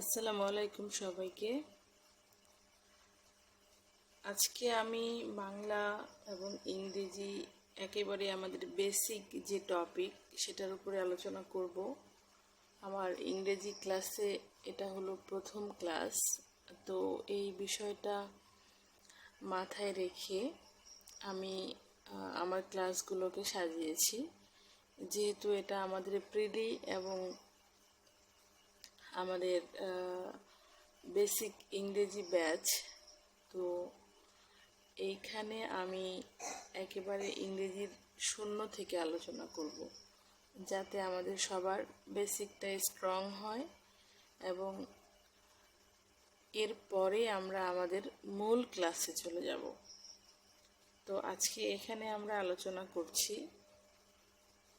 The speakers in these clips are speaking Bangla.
আসসালামু আলাইকুম সবাইকে। আজকে আমি বাংলা এবং ইংরেজি একেবারে আমাদের বেসিক যে টপিক সেটার উপরে আলোচনা করব। আমার ইংরেজি ক্লাসে এটা হলো প্রথম ক্লাস তো এই বিষয়টা মাথায় রেখে আমি আমার ক্লাসগুলোকে সাজিয়েছি। যেহেতু এটা আমাদের প্রিলি এবং আমাদের বেসিক ইংরেজি ব্যাচ তো এইখানে আমি একেবারে ইংরেজির শূন্য থেকে আলোচনা করব, যাতে আমাদের সবার বেসিকটা স্ট্রং হয় এবং এরপরে আমরা আমাদের মূল ক্লাসে চলে যাব। তো আজকে এখানে আমরা আলোচনা করছি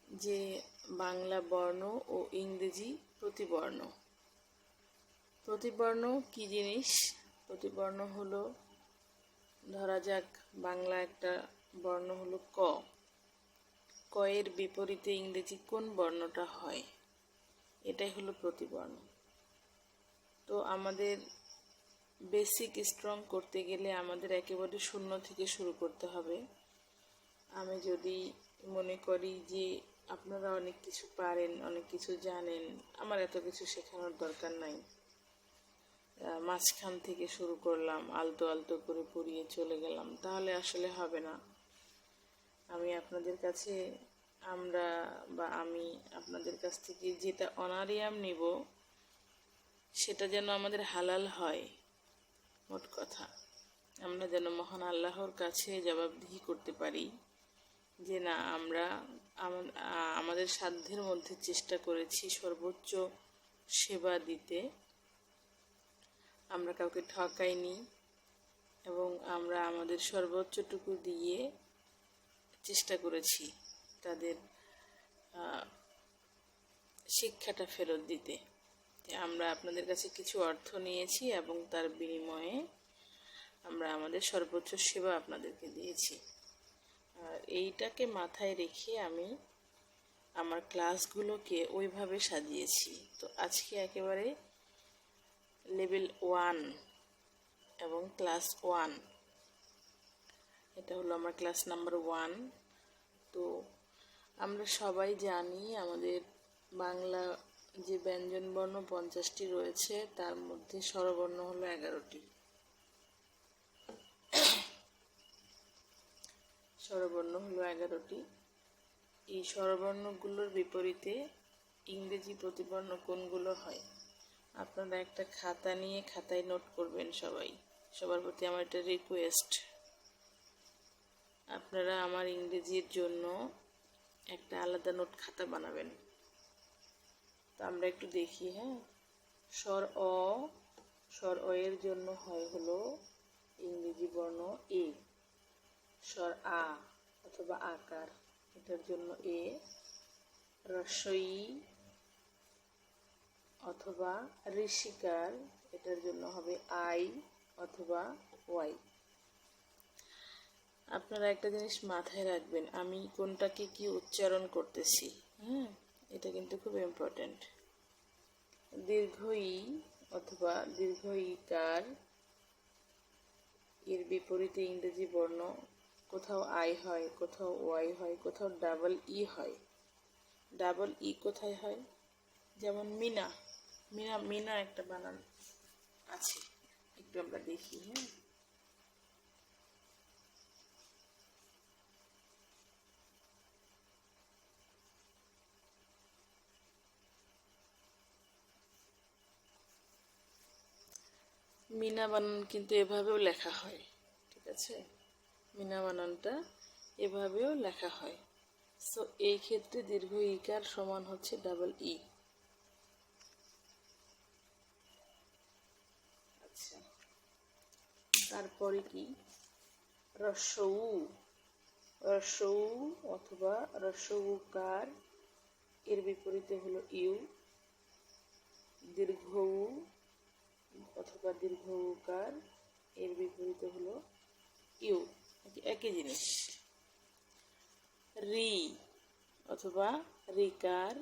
যে বাংলা বর্ণ ও ইংরেজি প্রতিবর্ণ। প্রতিবর্ণ কি জিনিস? প্রতিবর্ণ হলো, ধরা যাক বাংলা একটা বর্ণ হলো ক। ক এর বিপরীতে ইংরেজি কোন বর্ণটা হয়? এটাই হলো প্রতিবর্ণ। তো আমাদের বেসিক স্ট্রং করতে গেলে আমাদের একেবারে শূন্য থেকে শুরু করতে হবে। আমি যদি মনে করি যে আপনারা অনেক কিছু পারেন, অনেক কিছু জানেন, আমার এত কিছু শেখানোর দরকার নাই। মাঝখান থেকে শুরু করলাম, আলতো আলতো করে পড়িয়ে চলে গেলাম। তাহলে আসলে হবে না। আমি আপনাদের কাছে আমরা বা আমি আপনাদের কাছ থেকে যেটা অনারিয়াম নিব, সেটা যেন আমাদের হালাল হয়, মোট কথা। আমরা যেন মহান আল্লাহর কাছে জবাবদিহি করতে পারি যে না, আমরা আমাদের সাধ্যের মধ্যে চেষ্টা করেছি সর্বোচ্চ সেবা দিতে। আমরা কাউকে ঠকাইনি এবং আমরা আমাদের সর্বোচ্চটুকু দিয়ে চেষ্টা করেছি তাদের শিক্ষাটা ফেরত দিতে। আমরা আপনাদের কাছে কিছু অর্থ নিয়েছি এবং তার বিনিময়ে আমরা আমাদের সর্বোচ্চ সেবা আপনাদেরকে দিয়েছি। আর এইটাকে মাথায় রেখে আমি আমার ক্লাসগুলোকে ওইভাবে সাজিয়েছি। তো আজকে একেবারে লেভেল ওয়ান এবং ক্লাস ওয়ান এটা হলো আমার ক্লাস নাম্বার ওয়ান তো আমরা সবাই জানি আমাদের বাংলা যে ব্যঞ্জনবর্ণ পঞ্চাশটি রয়েছে, তার মধ্যে স্বরবর্ণ হলো এগারোটি। স্বরবর্ণ হলো এগারোটি। এই স্বরবর্ণগুলোর বিপরীতে ইংরেজি প্রতিবর্ণ কোনগুলো হয়? আপনারা একটা খাতা নিয়ে খাতায় নোট করবেন সবাই। সবার প্রতি আমার একটা রিকোয়েস্ট আপনারা আমার ইংরেজির জন্য একটা আলাদা নোট খাতা বানাবেন। তো আমরা একটু দেখি হ্যাঁ? স্বর অ স্বর অ এর জন্য হয় হলো ইংরেজি বর্ণ এ। স্বর আ অথবা আকার, এটার জন্য এ। রস্বই অথবা ঋষিকার, এটার জন্য হবে আই অথবা ওয়াই। আপনারা একটা জিনিস মাথায় রাখবেন, আমি কোনটাকে কি উচ্চারণ করতেছি হ্যাঁ এটা কিন্তু খুব ইম্পর্ট্যান্ট দীর্ঘ ই অথবা দীর্ঘ ইকার এর বিপরীতে ইংরেজি বর্ণ, কোথাও আই হয়, কোথাও ওয়াই হয়, কোথাও ডাবল ই হয়। ডাবল ই কোথায় হয়? যেমন মিনা। মিনা মিনা একটা বানান। আছে। একটু আমরা দেখি হ্যাঁ। মিনা বানান কিন্তু এভাবেও লেখা হয়, ঠিক আছে? মিনা বানানটা এভাবেও লেখা হয়। সো এই ক্ষেত্রে দীর্ঘ ইকার সমান হচ্ছে ডাবল ই আচ্ছা তারপরে কি? রস্যউ রস্যউ অথবা রস্যউকার এর বিপরীতে হলো ইউ। দীর্ঘ অথবা দীর্ঘ উকার এর বিপরীতে হলো ইউ। একই জিনিস। রি অথবা রিকার।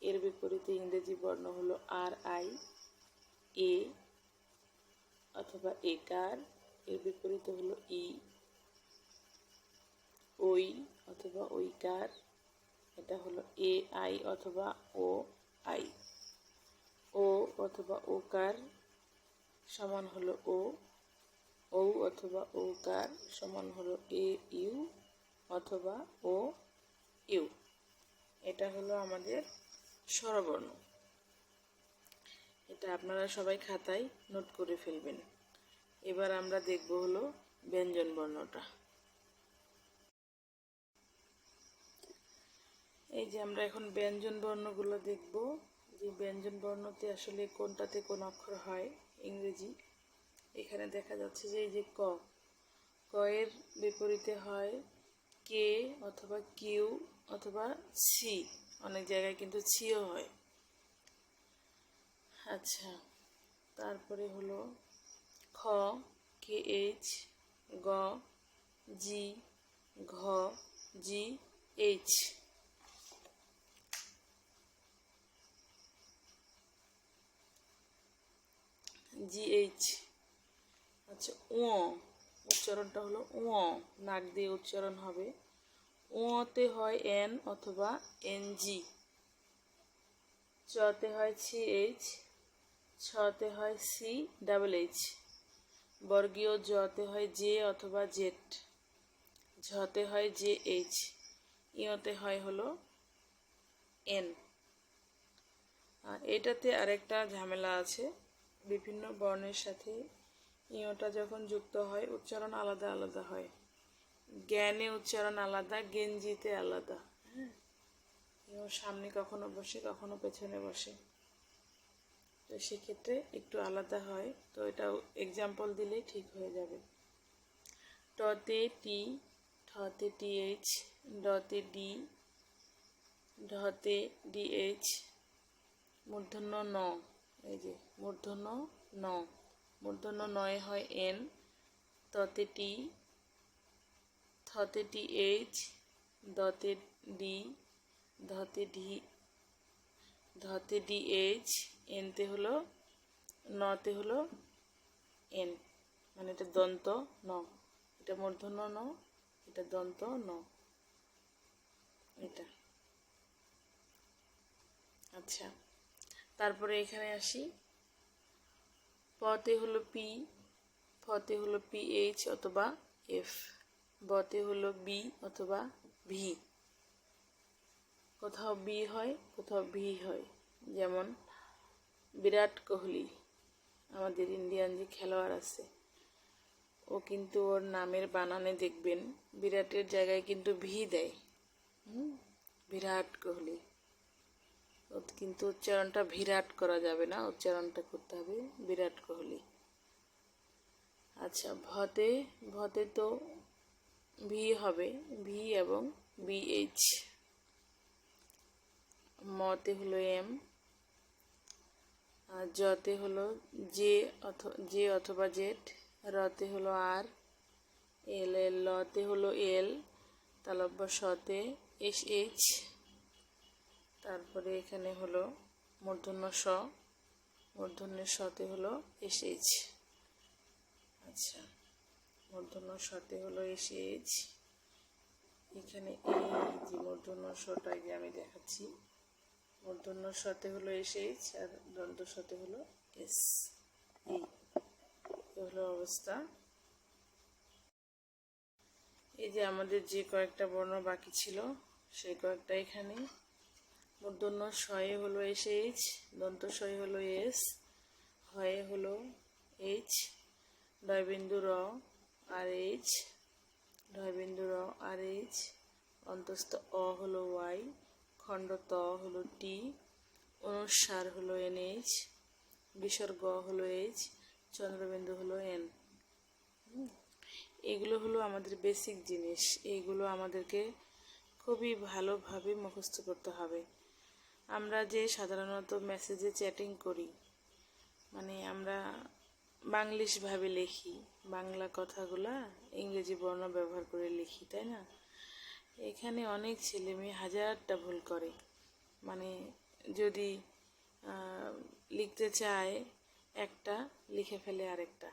এর বিপরীতে ইংরেজি বর্ণ হলো আর আই, এ অথবা একার এর বিপরীতে হলো ই ওই অথবা ওইকার এটা হলো এ আই অথবা ও আই ও অথবা ওকার সমান হলো ও ও অথবা ওকার সমান হলো এ ইউ অথবা ও ইউ এটা হলো আমাদের স্বরবর্ণ এটা আপনারা সবাই খাতায় নোট করে ফেলবেন। এবার আমরা দেখব হলো ব্যঞ্জন বর্ণটা। এই যে আমরা এখন ব্যঞ্জন বর্ণগুলো দেখব। যে ব্যঞ্জন বর্ণতে আসলে কোনটাতে কোন অক্ষর হয় ইংরেজি। এখানে দেখা যাচ্ছে যে এই যে ক ক এর বিপরীতে হয় কে অথবা কিউ অথবা সি অনেক জায়গায় কিন্তু ছিও হয়। আচ্ছা তারপরে হলো খ, কে এইচ গ জি ঘ জি এইচ জিএইচ আচ্ছা ও উচ্চারণটা হলো ও নাক দিয়ে উচ্চারণ হবে। ওতে হয় এন অথবা এন জি। চতে হয় সি এইচ ছতে হয় সি, ডাবল এইচ। বর্গীয় জতে হয় জে অথবা জেট ঝতে হয় জে এইচ। ইয়তে হয় হলো এন। এটাতে আরেকটা ঝামেলা আছে। বিভিন্ন বর্ণের সাথে ইয়টা যখন যুক্ত হয়, উচ্চারণ আলাদা আলাদা হয়। জ্ঞানে উচ্চারণ আলাদা, গেঞ্জিতে আলাদা। হ্যাঁ ইয় সামনে কখনো বসে, কখনো পেছনে বসে। তো সেক্ষেত্রে একটু আলাদা হয়। তো এটা এক্সাম্পল দিলেই ঠিক হয়ে যাবে। টতে টি ঠতে টিএইচ ডতে ডি ঢতে ডিএইচ মূর্ধন্য ন, এই যে মূর্ধন্য ন, মূর্ধন্য নয় হয় এন ততে টি থতে টি এইচ দতে ডি ধতে ডি ধতে ডি এইচ এনতে হলো, নতে হলো এন। মানে এটা দন্ত ন। এটা মূর্ধন্য ন, এটা দন্ত ন। এটা। আচ্ছা। তারপরে এখানে আসি। পতে হলো পি, ফতে হলো পি এইচ অথবা এফ, বতে হলো বি অথবা ভি। কোথাও বি হয়, কোথাও ভি হয়, যেমন বিরাট কোহলি, আমাদের ইন্ডিয়ান যে খেলোয়াড় আছে, ও কিন্তু ওর নামের বানানে দেখবেন, বিরাটের জায়গায় কিন্তু ভি দেয়। বিরাট কোহলি। ও কিন্তু উচ্চারণটা বিরাট করা যাবে না, উচ্চারণটা করতে হবে বিরাট কোহলি। আচ্ছা ভতে ভতে তো ভি হবে, ভি এবং বিএইচ মতে হলো এম। জতে হলো জে অথ, জে অথবা জেড, রতে হলো আর, এল এল, লতে হলো এল, তালব্য সতে, এস, এইচ, তারপরে এখানে হলো মূর্ধন্য স মূর্ধন্যের সতে হলো এস, এইচ আচ্ছা মূর্ধন্য সতে হলো এস, এইচ, এখানে এই যে মূর্ধন্য সটাকে আমি দেখাচ্ছি। মূর্ধন্য সাথে হলো এস এইচ আর দন্ত সতে হলো। এস এই হলো অবস্থা। এই যে আমাদের যে কয়েকটা বর্ণ বাকি ছিল সেই কয়েকটা এখানে। মূর্ধন্য শয়ে হলো এস এইচ দন্ত শয়ে হলো এস হয়ে হলো এইচ ডয়বিন্দু র আর এইচ ডয়বিন্দু র আর এইচ অন্তস্থ অ হলো ওয়াই খণ্ড ত হলো টি অনুসার হলো এন এইচ বিসর্গ হলো এইচ, চন্দ্রবিন্দু হলো এন। এগুলো হলো আমাদের বেসিক জিনিস। এইগুলো আমাদেরকে খুবই ভালোভাবে মুখস্থ করতে হবে। আমরা যে সাধারণত মেসেজে চ্যাটিং করি মানে আমরা বাংলিশভাবে লিখি, বাংলা কথাগুলা ইংরেজি বর্ণ ব্যবহার করে লিখি, তাই না? এখানে অনেক ছেলে মেয়ে হাজারটা ভুল করে। মানে যদি লিখতে চায় একটা, লিখে ফেলে আরেকটা।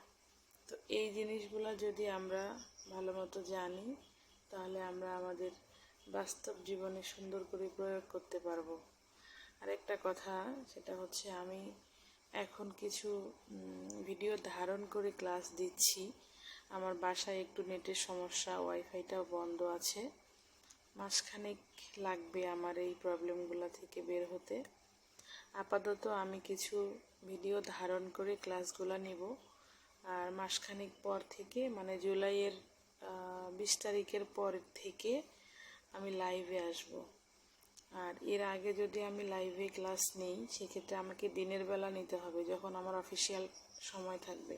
তো এই জিনিসগুলো যদি আমরা ভালো মতো জানি, তাহলে আমরা আমাদের বাস্তব জীবনে সুন্দর করে প্রয়োগ করতে পারব। আরেকটা কথা, সেটা হচ্ছে আমি এখন কিছু ভিডিও ধারণ করে ক্লাস দিচ্ছি। আমার বাসায় একটু নেটের সমস্যা ওয়াইফাইটাও বন্ধ আছে। মাসখানেক লাগবে আমার এই প্রবলেমগুলো থেকে বের হতে। আপাতত আমি কিছু ভিডিও ধারণ করে ক্লাসগুলো নেব। আর মাসখানেক পর থেকে মানে জুলাইয়ের বিশ তারিখের পর থেকে আমি লাইভে আসব। আর এর আগে যদি আমি লাইভে ক্লাস নেই, সেক্ষেত্রে আমাকে দিনের বেলা নিতে হবে যখন আমার অফিসিয়াল সময় থাকবে।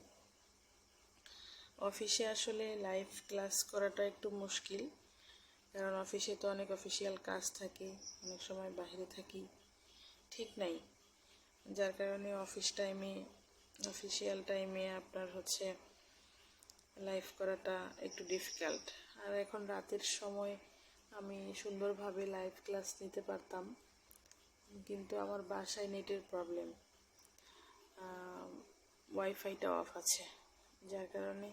অফিসে আসলে লাইভ ক্লাস করাটা একটু মুশকিল। কারণ অফিসে তো অনেক অফিসিয়াল কাজ থাকে, অনেক সময় বাইরে থাকি, ঠিক নাই। যার কারণে অফিস টাইমে অফিসিয়াল টাইমে আপনার হচ্ছে লাইভ করাটা একটু ডিফিকাল্ট আর এখন রাতের সময় আমি সুন্দরভাবে লাইভ ক্লাস নিতে পারতাম, কিন্তু আমার বাসায় নেটের প্রবলেম ওয়াইফাইটা অফ আছে। যার কারণে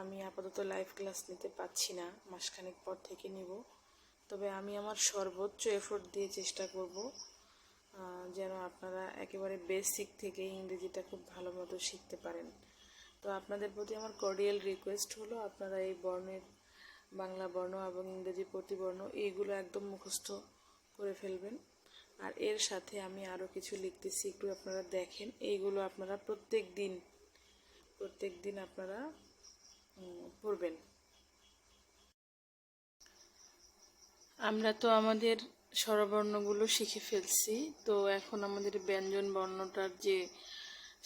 আমি আপাতত লাইভ ক্লাস নিতে পারছি না, মাসখানেক পর থেকে নিব। তবে আমি আমার সর্বোচ্চ এফোর্ট দিয়ে চেষ্টা করব যেন আপনারা একেবারে বেসিক থেকে ইংরেজিটা খুব ভালো মতো শিখতে পারেন। তো আপনাদের প্রতি আমার কর্ডিয়াল রিকোয়েস্ট হলো, আপনারা এই বর্ণের বাংলা বর্ণ এবং ইংরেজি প্রতিবর্ণ এইগুলো একদম মুখস্থ করে ফেলবেন। আর এর সাথে আমি আরও কিছু লিখতেছি, একটু আপনারা দেখেন। এইগুলো আপনারা প্রত্যেক দিন প্রত্যেক দিন আপনারা পড়বেন। আমরা তো আমাদের স্বরবর্ণগুলো শিখে ফেলছি, তো এখন আমাদের ব্যঞ্জন বর্ণটার যে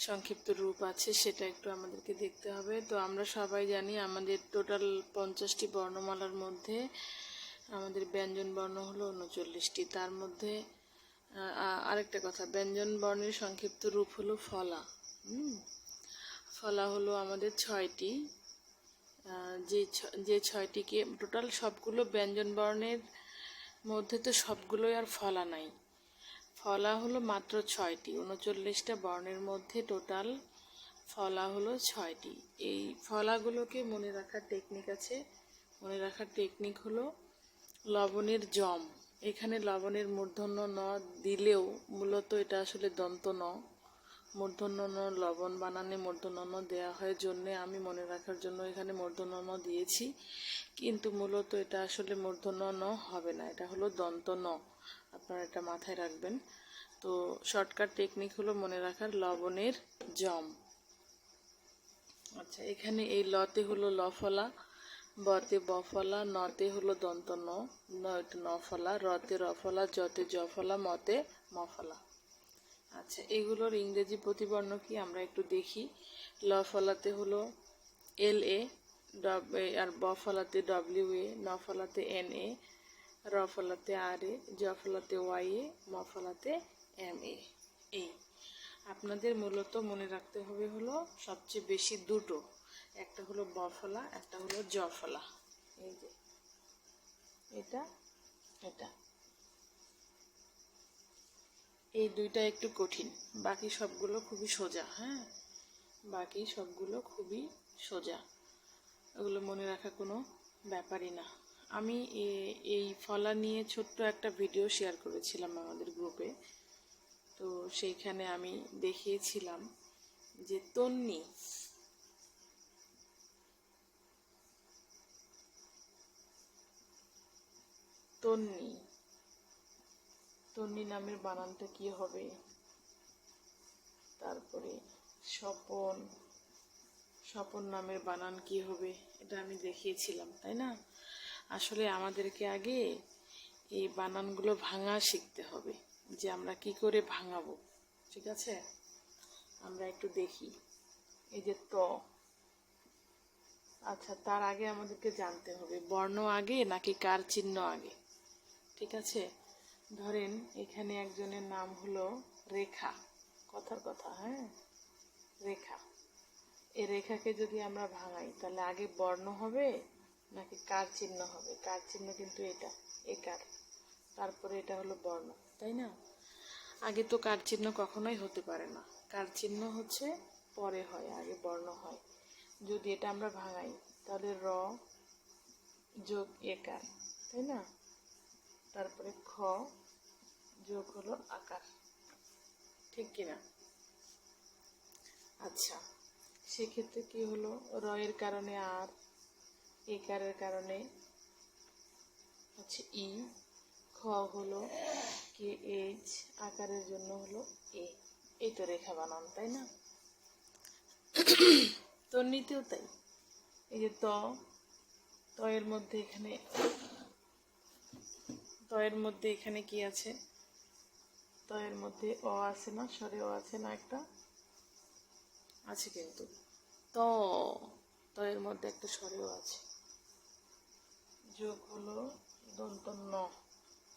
সংক্ষিপ্ত রূপ আছে সেটা একটু আমাদেরকে দেখতে হবে। তো আমরা সবাই জানি আমাদের টোটাল পঞ্চাশটি বর্ণমালার মধ্যে আমাদের ব্যঞ্জন বর্ণ হলো উনচল্লিশটি। তার মধ্যে আরেকটা কথা, ব্যঞ্জন বর্ণের সংক্ষিপ্ত রূপ হলো ফলা। ফলা হলো আমাদের ছয়টি। যে যে ছয়টিকে টোটাল সবগুলো ব্যঞ্জন বর্ণের মধ্যে তো সবগুলোই আর ফলা নাই। ফলা হলো মাত্র ছয়টি, উনচল্লিশটা বর্ণের মধ্যে টোটাল ফলা হলো ছয়টি। এই ফলাগুলোকে মনে রাখার টেকনিক আছে। মনে রাখার টেকনিক হলো লবণের জম। এখানে লবণের মূর্ধন্য ন দিলেও মূলত এটা আসলে দন্ত ন। মূর্ধন্য ন লবণ বানানে মূর্ধন্য ন দেওয়া হয়, জন্যে আমি মনে রাখার জন্য এখানে মূর্ধন্য দিয়েছি। কিন্তু মূলত এটা আসলে মূর্ধন্য ন হবে না, এটা হলো দন্ত ন আপনারা এটা মাথায় রাখবেন। তো শর্টকাট টেকনিক হলো মনে রাখার লবণের জম। আচ্ছা এখানে এই লতে হলো লফলা, বতে বফলা, নতে হলো দন্ত ন নফলা, রতে রফলা, জতে জফলা, মতে মফলা। আচ্ছা এগুলোর ইংরেজি প্রতিবর্ণ কি? আমরা একটু দেখি। ল ফলাতে হলো এল এ আর ব ফলাতে ডব্লিউ এ, ন ফলাতে এন এ, র ফলাতে আর এ, জ ফলাতে ওয়াই এ, ম ফলাতে এম এ এই আপনাদের মূলত মনে রাখতে হবে হলো সবচেয়ে বেশি দুটো। একটা হলো ব ফলা, একটা হলো জ ফলা। এই যে, এটা এটা। এই দুইটা একটু কঠিন। বাকি সবগুলো খুবই সোজা হ্যাঁ? বাকি সবগুলো খুবই সোজা। ওগুলো মনে রাখা কোনো ব্যাপারই না। আমি এই ফলা নিয়ে ছোট্ট একটা ভিডিও শেয়ার করেছিলাম আমাদের গ্রুপে। তো সেইখানে আমি দেখিয়েছিলাম যে তন্নি তন্নি তন্নি নামের বানানটা কি হবে? তারপরে স্বপন স্বপন নামের বানান কি হবে? এটা আমি দেখিয়েছিলাম, তাই না? আসলে আমাদেরকে আগে এই বানানগুলো ভাঙা শিখতে হবে, যে আমরা কি করে ভাঙাবো, ঠিক আছে? আমরা একটু দেখি। এই যে ত। আচ্ছা তার আগে আমাদেরকে জানতে হবে, বর্ণ আগে নাকি কার চিহ্ন আগে? ঠিক আছে? ধরেন, এখানে একজনের নাম হলো রেখা। কথার কথা হ্যাঁ? রেখা। এ রেখাকে যদি আমরা ভাঙাই, তাহলে আগে বর্ণ হবে নাকি কার চিহ্ন হবে? কার চিহ্ন কিন্তু এটা একার তারপরে এটা হলো বর্ণ, তাই না? আগে তো কার চিহ্ন কখনোই হতে পারে না। কার চিহ্ন হচ্ছে পরে হয়, আগে বর্ণ হয়। যদি এটা আমরা ভাঙাই, তাহলে র যোগ একার তাই না? তারপরে খ যোগ হলো আকার। ঠিক কিনা? আচ্ছা সেক্ষেত্রে কি হলো? রয়ের কারণে আর একারের কারণে। হচ্ছে ই, খ হলো কে এইচ আকারের জন্য হলো এ। এই তো রেখা বানান, তাই না? তোর নিতেও তাই। এই যে ত ত এর মধ্যে এখানে, ত এর মধ্যে এখানে কি আছে? ত এর মধ্যে অ আছে না স্বরে অ আছে না একটা? আছে কিন্তু। ত ত এর মধ্যে একটা স্বরেও আছে। যোগ হলো দন্ত ন।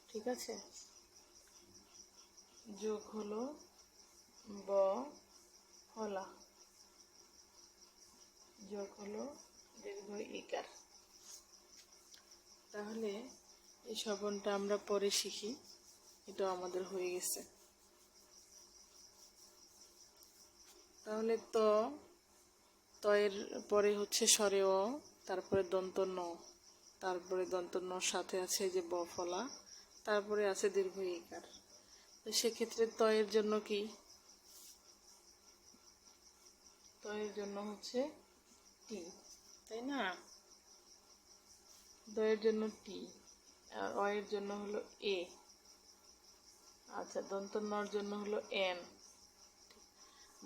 ঠিক আছে? যোগ হলো ব হলা। যোগ হলো দীর্ঘ ইকার। তাহলে এই শ্রবণটা আমরা পরে শিখি। এটাও আমাদের হয়ে গেছে। তাহলে ত ত এর পরে হচ্ছে স্বরে অ, তারপরে দন্ত ন, তারপরে দন্ত নর সাথে আছে যে ব ফলা, তারপরে আছে দীর্ঘ ইকার সেক্ষেত্রে ত এর জন্য কি? ত এর জন্য হচ্ছে টি, তাই না? দ এর জন্য টি, আর অয়ের জন্য হলো এ। আচ্ছা দন্ত নর জন্য হলো এন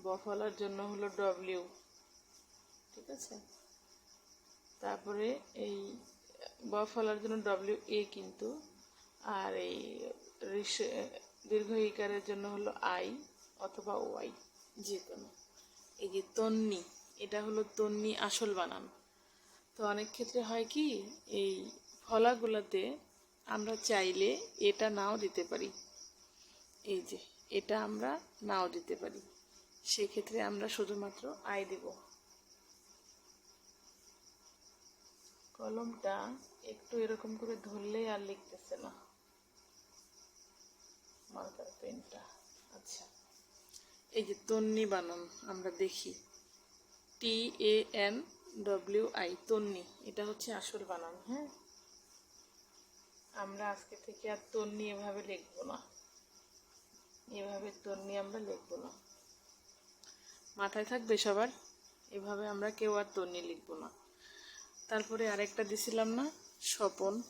বফলার জন্য হলো ডব্লিউ ঠিক আছে? তারপরে এই বফলার জন্য ডব্লিউ এ কিন্তু, আর এই দীর্ঘ ইকারের জন্য হলো আই অথবা ওয়াই যে কোনো। এই যে তন্নি, এটা হলো তন্নি আসল বানান। তো অনেক ক্ষেত্রে হয় কি, এই ফলাগুলোতে আমরা চাইলে এটা নাও দিতে পারি। এটা আমরা নাও দিতে পারি। সেক্ষেত্রে আমরা শুধুমাত্র আই দেব। কলমটা একটু এরকম করে ধরলেই আর লিখতেছে না। মার্কার পেনটা। আচ্ছা। এই যে তন্নি বানান, আমরা দেখি। T A N W I Tonni. এটা হচ্ছে আসল বানান হ্যাঁ? আমরা আজকে থেকে আর তন্নি এভাবে লিখব না। এভাবে তন্নি আমরা লিখব না। মাথায় থাকবে সবার? এভাবে আমরা কেউ আর তন্নি লিখব না। তারপরে আরেকটা দিছিলাম না, স্বপন।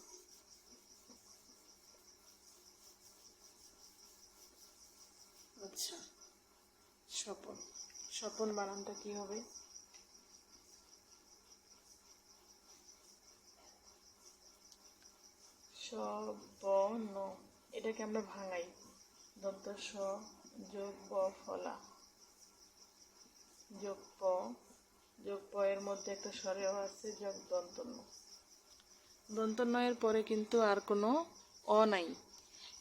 আচ্ছা স্বপন। স্বপন বানানটা কি হবে? সবন এটাকে আমরা ভাঙাই? দন্ত স যোগ ব ফলা যোগ প যোগ প এর মধ্যে একটা স্বরেও আছে যোগ দন্ত ন দন্ত নয়ের পরে কিন্তু আর কোনো অ নাই।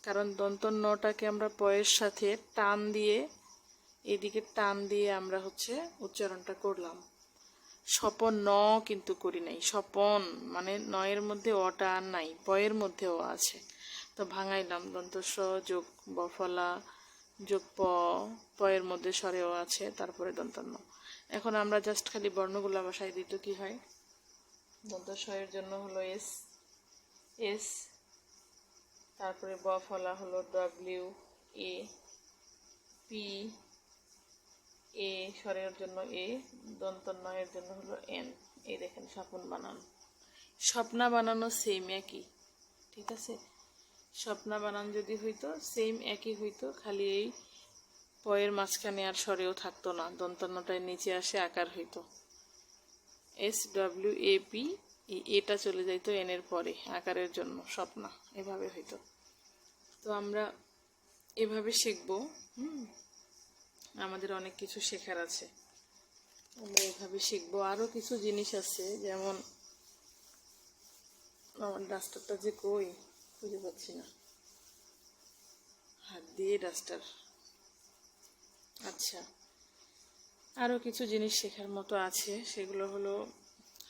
কারণ দন্ত নটাকে আমরা পয়ের সাথে টান দিয়ে, এদিকে টান দিয়ে আমরা হচ্ছে উচ্চারণটা করলাম। স্বপন ন কিন্তু করি নাই। স্বপন মানে নয়ের মধ্যে অটা আর নাই, পয়ের মধ্যে অ আছে। তো ভাঙাইলাম দন্ত স যোগ বফলা, যোগ প, পয়ের মধ্যে স্বরেও আছে, তারপরে দন্ত ন এখন আমরা জাস্ট খালি বর্ণগুলা বসাই দিই তো কি হয়? দন্ত স এর জন্য হলো এস এস তারপরে ব ফলা হলো ডব্লিউ এ পি এ স্বরের জন্য এ দন্ত নয়ের জন্য হলো এন এই দেখেন, স্বপন বানান। স্বপ্না বানানো সেম একই, ঠিক আছে? স্বপ্না বানান যদি হইতো সেম একই হইতো, খালি এই পয়ের মাঝখানে আর স্বরেও থাকতো না, দন্তন্নটায় নিচে আসে আকার হইতো। এস ডব্লিউ এ পি এটা চলে যাইতো এন এর পরে, আকারের জন্য, স্বপ্না, এভাবে হইতো। তো আমরা এভাবে শিখব, হুম? আমাদের অনেক কিছু শেখার আছে। আমরা এভাবে শিখব। আরও কিছু জিনিস আছে, যেমন, আমার ডাস্টারটা যে কই? খুঁজে পাচ্ছি না। হাত দিয়ে ডাস্টার। আচ্ছা। আরও কিছু জিনিস শেখার মতো আছে। সেগুলো হলো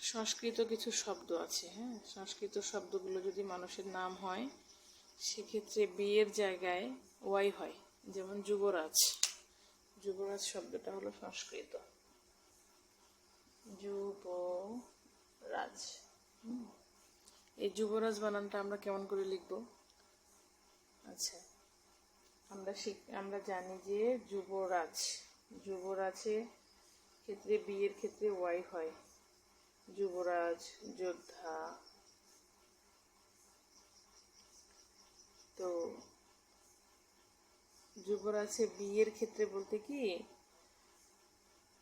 সংস্কৃত কিছু শব্দ আছে হ্যাঁ? সংস্কৃত শব্দগুলো যদি মানুষের নাম হয়, সেক্ষেত্রে বিয়ের জায়গায় ওয়াই হয়। যেমন যুবরাজ। যুবরাজ শব্দটা হলো সংস্কৃত। যুবরাজ। হুম। এই যুবরাজ বানানটা আমরা কেমন করে লিখব? আচ্ছা আমরা শিখ, আমরা জানি যে যুবরাজ, যুবরাজের ক্ষেত্রে বিয়ের ক্ষেত্রে ওয়াই হয়। যুবরাজ, যোদ্ধা। তো যুবরাজে বিয়ের ক্ষেত্রে বলতে কি?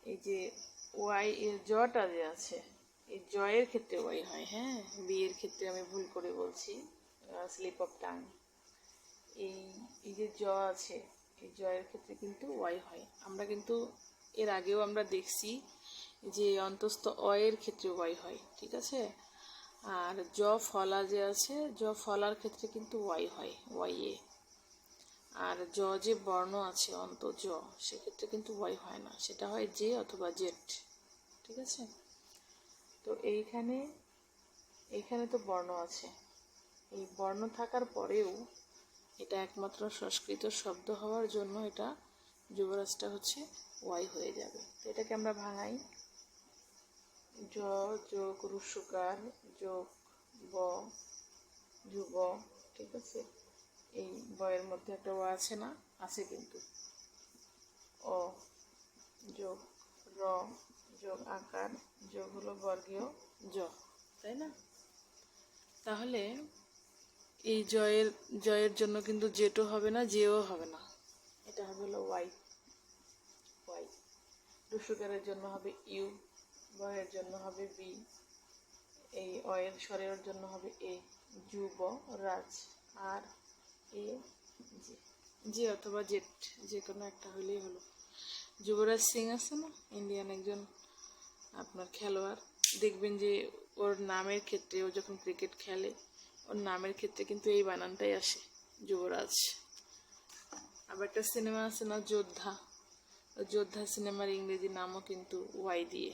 এই যে ওয়াই এর জটা যে আছে এই জয়ের ক্ষেত্রে ওয়াই হয় হ্যাঁ? বিয়ের ক্ষেত্রে আমি ভুল করে বলছি স্লিপ অফ টাং এই এই যে জ আছে, এই জয়ের ক্ষেত্রে কিন্তু ওয়াই হয়। আমরা কিন্তু এর আগেও আমরা দেখছি যে অন্তস্থ অয়ের ক্ষেত্রে ওয়াই হয়, ঠিক আছে? আর জ ফলা যে আছে, জ ফলার ক্ষেত্রে কিন্তু ওয়াই হয় ওয়াই এ আর জ যে বর্ণ আছে, অন্ত জ, সেক্ষেত্রে কিন্তু ওয়াই হয় না। সেটা হয় জে অথবা জেড ঠিক আছে? তো এইখানে এখানে তো বর্ণ আছে। এই বর্ণ থাকার পরেও এটা একমাত্র সংস্কৃত শব্দ হওয়ার জন্য এটা যুবরাজটা হচ্ছে ওয়াই হয়ে যাবে। তো এটাকে আমরা ভাঙাই। জ, যোগ, রুসুকার, যোগ, ব যুব ঠিক আছে? এই বয়ের মধ্যে একটা ও আছে না? আছে কিন্তু। অ, যোগ, র যোগ আকার, যোগ হলো বর্গীয় জ, তাই না? তাহলে এই জয়ের জয়ের জন্য কিন্তু জেটও হবে না, জেও হবে না। এটা হবে হলো ওয়াই ওয়াই। রুসুকারের জন্য হবে ইউ, বয়ের জন্য হবে বি, এই অয়ের স্বরের জন্য হবে এ, যুব, রাজ, আর এ, জে। জে অথবা জেট, যে কোনো একটা হলেই হলো। যুবরাজ সিং আছে না? ইন্ডিয়ান একজন আপনার খেলোয়াড়। দেখবেন যে ওর নামের ক্ষেত্রে ও যখন ক্রিকেট খেলে, ওর নামের ক্ষেত্রে কিন্তু এই বানানটাই আসে, যুবরাজ। আবার একটা সিনেমা আছে না, যোদ্ধা। যোদ্ধা সিনেমার ইংরেজি নামও কিন্তু ওয়াই দিয়ে।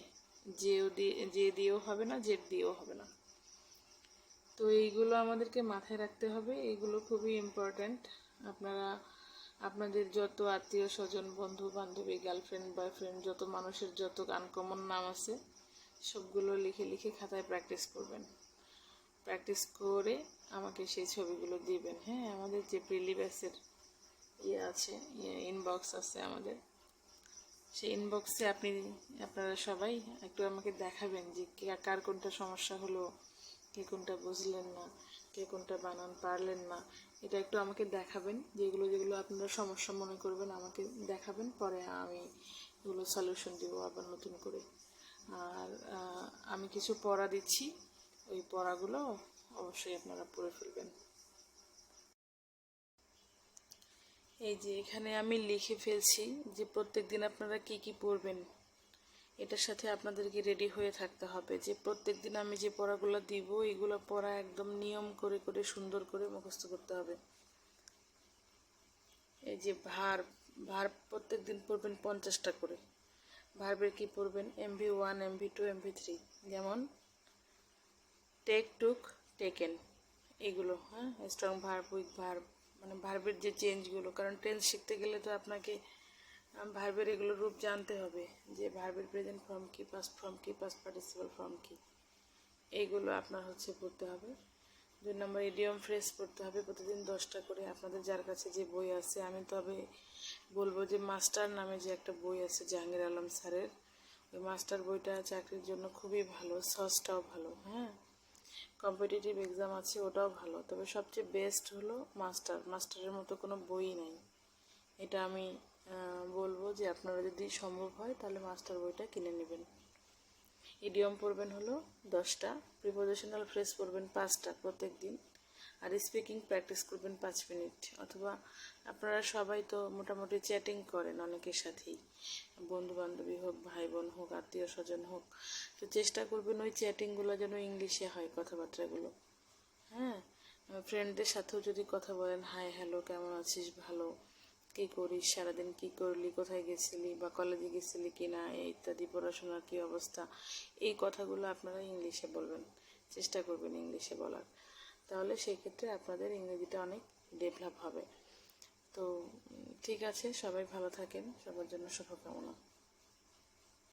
জেও দিয়ে জে দিয়েও হবে না জেড দিয়েও হবে না। তো এইগুলো আমাদেরকে মাথায় রাখতে হবে, এইগুলো খুবই ইম্পর্ট্যান্ট আপনারা আপনাদের যত আত্মীয় স্বজন, বন্ধু, বান্ধবী গার্লফ্রেন্ড বয়ফ্রেন্ড যত মানুষের যত আনকমন নাম আছে, সবগুলো লিখে লিখে খাতায় প্র্যাকটিস করবেন। প্র্যাকটিস করে আমাকে সেই ছবিগুলো দিবেন। হ্যাঁ আমাদের যে প্রিলিব্যাসের ইয়ে আছে ইনবক্স আছে আমাদের, সেই ইনবক্সে আপনি, আপনারা সবাই একটু আমাকে দেখাবেন যে কার কোনটা সমস্যা হলো, কে কোনটা বুঝলেন না। কে কোনটা বানান পারলেন না, এটা একটু আমাকে দেখাবেন। যেগুলো যেগুলো আপনারা সমস্যা মনে করবেন, আমাকে দেখাবেন, পরে আমি এগুলো সলিউশন দিব আবার নতুন করে। আর আমি কিছু পড়া দিচ্ছি, ওই পড়াগুলো অবশ্যই আপনারা পড়ে ফেলবেন। এই যে এখানে আমি লিখে ফেলছি যে প্রত্যেক দিন আপনারা কি কি পড়বেন? এটার সাথে আপনাদেরকে রেডি হয়ে থাকতে হবে যে প্রত্যেক দিন আমি যে পড়াগুলো দিব, এগুলো পড়া একদম নিয়ম করে করে, সুন্দর করে মুখস্থ করতে হবে। এই যে ভার ভার প্রত্যেক দিন পড়বেন পঞ্চাশটা করে। ভার্বের কি পড়বেন? MV one MV two MV three যেমন টেক টুক টেকেন এগুলো হ্যাঁ? স্ট্রং ভার্ব উইক ভার্ব মানে ভার্বের যে চেঞ্জগুলো কারণ টেন্স শিখতে গেলে তো আপনাকে ভার্বের এগুলো রূপ জানতে হবে, যে ভার্বের প্রেজেন্ট ফর্ম কি পাস্ট ফর্ম কি পাস্ট পার্টিসিপাল ফর্ম কি। এইগুলো আপনার হচ্ছে পড়তে হবে। দুই নম্বর ইডিয়ম ফ্রেস পড়তে হবে, প্রতিদিন দশটা করে। আপনাদের যার কাছে যে বই আছে, আমি তবে বলব যে মাস্টার নামে যে একটা বই আছে, জাহাঙ্গীর আলম স্যারের। ওই মাস্টার বইটা চাকরির জন্য খুবই ভালো সসটাও ভালো হ্যাঁ? কম্পিটিটিভ এক্সাম আছে, ওটাও ভালো। তবে সবচেয়ে বেস্ট হলো মাস্টার। মাস্টারের মতো কোনো বই নাই। এটা আমি বলব যে আপনারা যদি সম্ভব হয়, তাহলে মাস্টার বইটা কিনে নেবেন। ইডিয়ম পড়বেন হলো দশটা প্রিপোজিশনাল ফ্রেজ পড়বেন পাঁচটা প্রত্যেক দিন আর স্পিকিং প্র্যাকটিস করবেন পাঁচ মিনিট। অথবা আপনারা সবাই তো মোটামুটি চ্যাটিং করেন অনেকের সাথেই বন্ধু বান্ধবী হোক ভাই বোন হোক আত্মীয় স্বজন হোক, তো চেষ্টা করবেন ওই চ্যাটিংগুলো যেন ইংলিশে হয় কথাবার্তাগুলো। হ্যাঁ ফ্রেন্ডদের সাথেও যদি কথা বলেন হাই হ্যালো কেমন আছিস? ভালো। কী করিস সারাদিন কি করলি? কোথায় গেছিলি? বা কলেজে গেছিলি কি না? ইত্যাদি, পড়াশোনার কী অবস্থা? এই কথাগুলো আপনারা ইংলিশে বলবেন। চেষ্টা করবেন ইংলিশে বলার। তাহলে সেই ক্ষেত্রে আপনাদের ইংরেজিটা অনেক ডেভেলপ হবে। তো ঠিক আছে, সবাই ভালো থাকেন। সবার জন্য শুভকামনা।